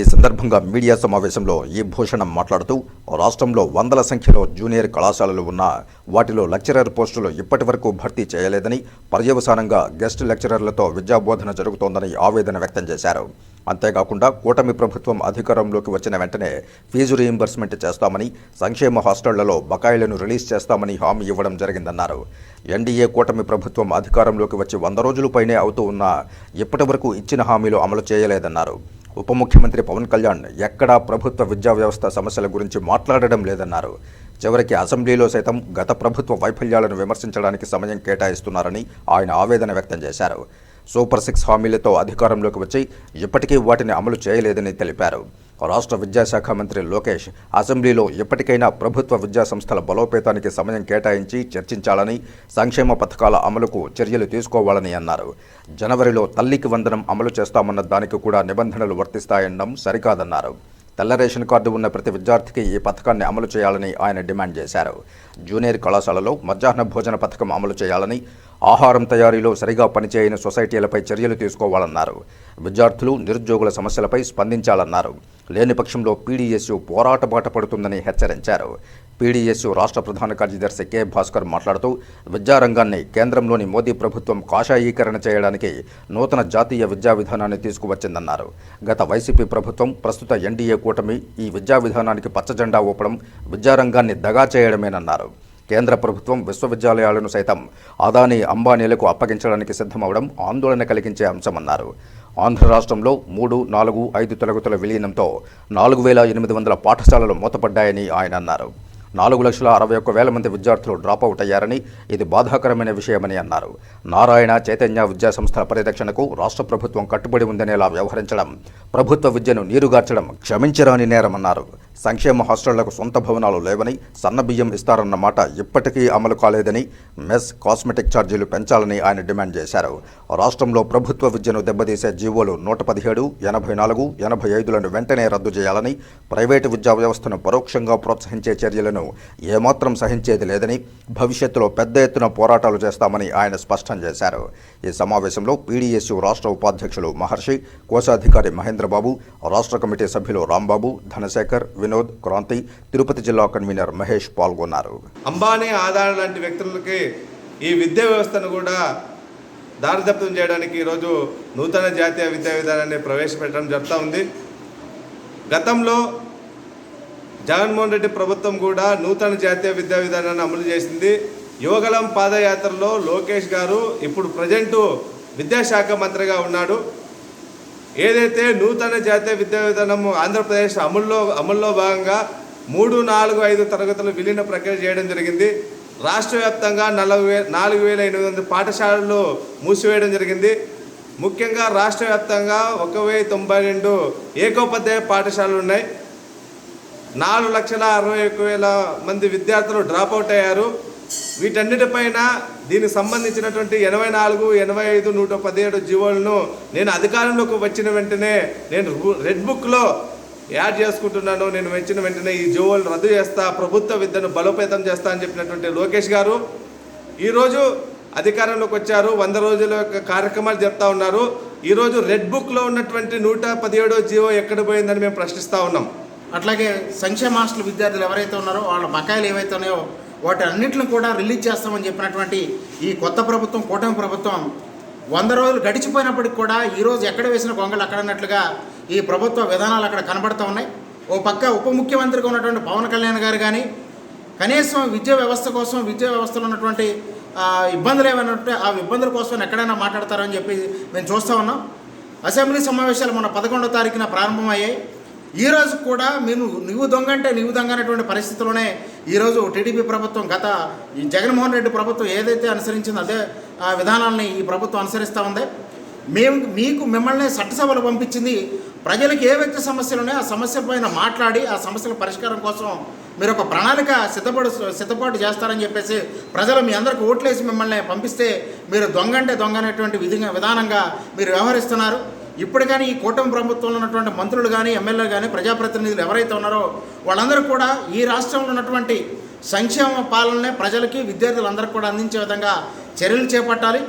ఈ సందర్భంగా మీడియా సమావేశంలో ఈ భూషణం మాట్లాడుతూ రాష్ట్రంలో వందల సంఖ్యలో జూనియర్ కళాశాలలు ఉన్నా వాటిలో లెక్చరర్ పోస్టులు ఇప్పటి వరకు భర్తీ చేయలేదని పర్యవసానంగా గెస్ట్ లెక్చరర్లతో విద్యాబోధన జరుగుతోందని ఆవేదన వ్యక్తం చేశారు. అంతేకాకుండా కూటమి ప్రభుత్వం అధికారంలోకి వచ్చిన వెంటనే ఫీజు రీయింబర్స్మెంట్ చేస్తామని సంక్షేమ హాస్టళ్ళలో బకాయిలను రిలీజ్ చేస్తామని హామీ ఇవ్వడం జరిగిందన్నారు. ఎన్డీఏ కూటమి ప్రభుత్వం అధికారంలోకి వచ్చి వంద రోజులపైనే అవుతూ ఉన్నా ఇప్పటి వరకు ఇచ్చిన హామీలు అమలు చేయలేదన్నారు. ఉప ముఖ్యమంత్రి పవన్ కళ్యాణ్ ఎక్కడా ప్రభుత్వ విద్యా వ్యవస్థ సమస్యల గురించి మాట్లాడడం లేదన్నారు. చివరికి అసెంబ్లీలో సైతం గత ప్రభుత్వ వైఫల్యాలను విమర్శించడానికి సమయం కేటాయిస్తున్నారని ఆయన ఆవేదన వ్యక్తం చేశారు. సూపర్ సిక్స్ హామీలతో అధికారంలోకి వచ్చి ఇప్పటికీ వాటిని అమలు చేయలేదని తెలిపారు. రాష్ట్ర విద్యాశాఖ మంత్రి లోకేష్ అసెంబ్లీలో ఇప్పటికైనా ప్రభుత్వ విద్యా సంస్థల బలోపేతానికి సమయం కేటాయించి చర్చించాలని సంక్షేమ పథకాల అమలుకు చర్యలు తీసుకోవాలని అన్నారు. జనవరిలో తల్లికి వందనం అమలు చేస్తామన్న దానికి కూడా నిబంధనలు వర్తిస్తాయనడం సరికాదన్నారు. తెల్ల రేషన్ కార్డు ఉన్న ప్రతి విద్యార్థికి ఈ పథకాన్ని అమలు చేయాలని ఆయన డిమాండ్ చేశారు. జూనియర్ కళాశాలలో మధ్యాహ్న భోజన పథకం అమలు చేయాలని ఆహారం తయారీలో సరిగా పనిచేయని సొసైటీలపై చర్యలు తీసుకోవాలన్నారు. విద్యార్థులు నిరుద్యోగుల సమస్యలపై స్పందించాలన్నారు. లేని పక్షంలో పీడీఎస్యు పోరాట బాట పడుతుందని హెచ్చరించారు. పీడీఎస్యు రాష్ట్ర ప్రధాన కార్యదర్శి కె. భాస్కర్ మాట్లాడుతూ విద్యారంగాన్ని కేంద్రంలోని మోదీ ప్రభుత్వం కాషాయీకరణ చేయడానికి నూతన జాతీయ విద్యా విధానాన్ని తీసుకువచ్చిందన్నారు. గత వైసీపీ ప్రభుత్వం ప్రస్తుత ఎన్డీఏ కూటమి ఈ విద్యా విధానానికి పచ్చజెండా ఊపడం విద్యారంగాన్ని దగా చేయడమేనన్నారు. కేంద్ర ప్రభుత్వం విశ్వవిద్యాలయాలను సైతం అదానీ అంబానీలకు అప్పగించడానికి సిద్ధమవడం ఆందోళన కలిగించే అంశమన్నారు. ఆంధ్ర రాష్ట్రంలో మూడు నాలుగు ఐదు తరగతుల విలీనంతో నాలుగు వేల ఎనిమిది వందల పాఠశాలలు మూతపడ్డాయని ఆయన అన్నారు. నాలుగు లక్షల అరవై ఒక్క వేల మంది విద్యార్థులు డ్రాప్ అవుట్ అయ్యారని ఇది బాధాకరమైన విషయమని అన్నారు. నారాయణ చైతన్య విద్యా సంస్థల పరిరక్షణకు రాష్ట్ర ప్రభుత్వం కట్టుబడి ఉందనేలా వ్యవహరించడం ప్రభుత్వ విద్యను నీరుగార్చడం క్షమించరాని నేరమన్నారు. సంక్షేమ హాస్టళ్ళకు సొంత భవనాలు లేవని సన్నబియ్యం ఇస్తారన్న మాట ఇప్పటికీ అమలు కాలేదని మెస్ కాస్మెటిక్ ఛార్జీలు పెంచాలని ఆయన డిమాండ్ చేశారు. రాష్ట్రంలో ప్రభుత్వ విద్యను దెబ్బతీసే జీవోలు నూట పదిహేడు ఎనభై నాలుగు ఎనభై ఐదులను వెంటనే రద్దు చేయాలని ప్రైవేటు విద్యా వ్యవస్థను పరోక్షంగా ప్రోత్సహించే చర్యలను ఏమాత్రం సహించేది లేదని భవిష్యత్తులో పెద్ద ఎత్తున పోరాటాలు చేస్తామని ఆయన స్పష్టం చేశారు. ఈ సమావేశంలో పీడీఎస్యు రాష్ట్ర ఉపాధ్యక్షులు మహర్షి కోశాధికారి మహేంద్రబాబు రాష్ట్ర కమిటీ సభ్యులు రాంబాబు ధనశేఖర్ వినోద్ క్రాంతి తిరుపతి జిల్లా కన్వీనర్ మహేష్ పాల్గొన్నారు. అంబానీ ఆధార్ లాంటి వ్యక్తులకి ఈ విద్యా వ్యవస్థను కూడా దారిదప్తం చేయడానికి ఈరోజు నూతన జాతీయ విద్యా విధానాన్ని ప్రవేశపెట్టడం జరుగుతూ ఉంది. గతంలో జగన్మోహన్ రెడ్డి ప్రభుత్వం కూడా నూతన జాతీయ విద్యా విధానాన్ని అమలు చేసింది. యువగలం పాదయాత్రలో లోకేష్ గారు ఇప్పుడు ప్రజెంటు విద్యాశాఖ మంత్రిగా ఉన్నాడు. ఏదైతే నూతన జాతీయ విద్యా విధానం ఆంధ్రప్రదేశ్ అమల్లో అమల్లో భాగంగా మూడు నాలుగు ఐదు తరగతులు విలీన ప్రక్రియ చేయడం జరిగింది. రాష్ట్ర వ్యాప్తంగా నలభై వే నాలుగు వేల ఎనిమిది వందల పాఠశాలలు మూసివేయడం జరిగింది. ముఖ్యంగా రాష్ట్ర వ్యాప్తంగా ఒక వెయ్యి తొంభై రెండు ఏకోపాధ్యాయ పాఠశాలలు ఉన్నాయి. నాలుగు లక్షల అరవై ఒక్క వేల మంది విద్యార్థులు డ్రాప్ అవుట్ అయ్యారు. వీటన్నిటిపైన దీనికి సంబంధించినటువంటి ఎనభై నాలుగు ఎనభై ఐదు నూట పదిహేడు జీవోలను నేను అధికారంలోకి వచ్చిన వెంటనే నేను రెడ్ బుక్లో యాడ్ చేసుకుంటున్నాను. నేను వచ్చిన వెంటనే ఈ జీవోలు రద్దు చేస్తా ప్రభుత్వ విద్యను బలోపేతం చేస్తా అని చెప్పినటువంటి లోకేష్ గారు ఈరోజు అధికారంలోకి వచ్చారు. వంద రోజుల యొక్క కార్యక్రమాలు చెప్తా ఉన్నారు. ఈరోజు రెడ్ బుక్లో ఉన్నటువంటి నూట పదిహేడో జీవో ఎక్కడ పోయిందని మేము ప్రశ్నిస్తూ ఉన్నాం. అట్లాగే సంక్షేమ హాస్టల్ విద్యార్థులు ఎవరైతే ఉన్నారో వాళ్ళ బకాయిలు ఏవైతే ఉన్నాయో వాటి అన్నింటిని కూడా రిలీజ్ చేస్తామని చెప్పినటువంటి ఈ కొత్త ప్రభుత్వం కూటమి ప్రభుత్వం వంద రోజులు గడిచిపోయినప్పటికి కూడా ఈరోజు ఎక్కడ వేసిన గొంగలు అక్కడన్నట్లుగా ఈ ప్రభుత్వ విధానాలు అక్కడ కనబడుతూ ఉన్నాయి. ఓ పక్క ఉప ముఖ్యమంత్రిగా ఉన్నటువంటి పవన్ కళ్యాణ్ గారు కానీ కనీసం విద్యా వ్యవస్థ కోసం విద్యా వ్యవస్థలో ఉన్నటువంటి ఇబ్బందులు ఏమైనా ఉంటే ఆ ఇబ్బందుల కోసం ఎక్కడైనా మాట్లాడతారని చెప్పి మేము చూస్తూ ఉన్నాం. అసెంబ్లీ సమావేశాలు మన పదకొండో తారీఖున ప్రారంభమయ్యాయి. ఈ రోజు కూడా మేము నువ్వు దొంగ అంటే నువ్వు దొంగ అనేటువంటి పరిస్థితిలోనే ఈరోజు టీడీపీ ప్రభుత్వం గత ఈ జగన్మోహన్ రెడ్డి ప్రభుత్వం ఏదైతే అనుసరించిందో అదే ఆ విధానాలని ఈ ప్రభుత్వం అనుసరిస్తూ ఉంది. మేము మీకు మిమ్మల్ని చట్టసభలు పంపించింది ప్రజలకు ఏ వ్యక్తి సమస్యలు ఉన్నాయో ఆ సమస్య పైన మాట్లాడి ఆ సమస్యల పరిష్కారం కోసం మీరు ఒక ప్రణాళిక సిద్ధపడు సిద్ధపాటు చేస్తారని చెప్పేసి ప్రజలు మీ అందరికి ఓట్లేసి మిమ్మల్ని పంపిస్తే మీరు దొంగ అంటే దొంగ అనేటువంటి విధంగా విధానంగా మీరు వ్యవహరిస్తున్నారు. ఇప్పుడు కానీ ఈ కూటమి ప్రభుత్వంలో ఉన్నటువంటి మంత్రులు కానీ ఎమ్మెల్యేలు కానీ ప్రజాప్రతినిధులు ఎవరైతే ఉన్నారో వాళ్ళందరూ కూడా ఈ రాష్ట్రంలో ఉన్నటువంటి సంక్షేమ పాలననే ప్రజలకి విద్యార్థులందరికీ కూడా అందించే విధంగా చర్యలు చేపట్టాలి.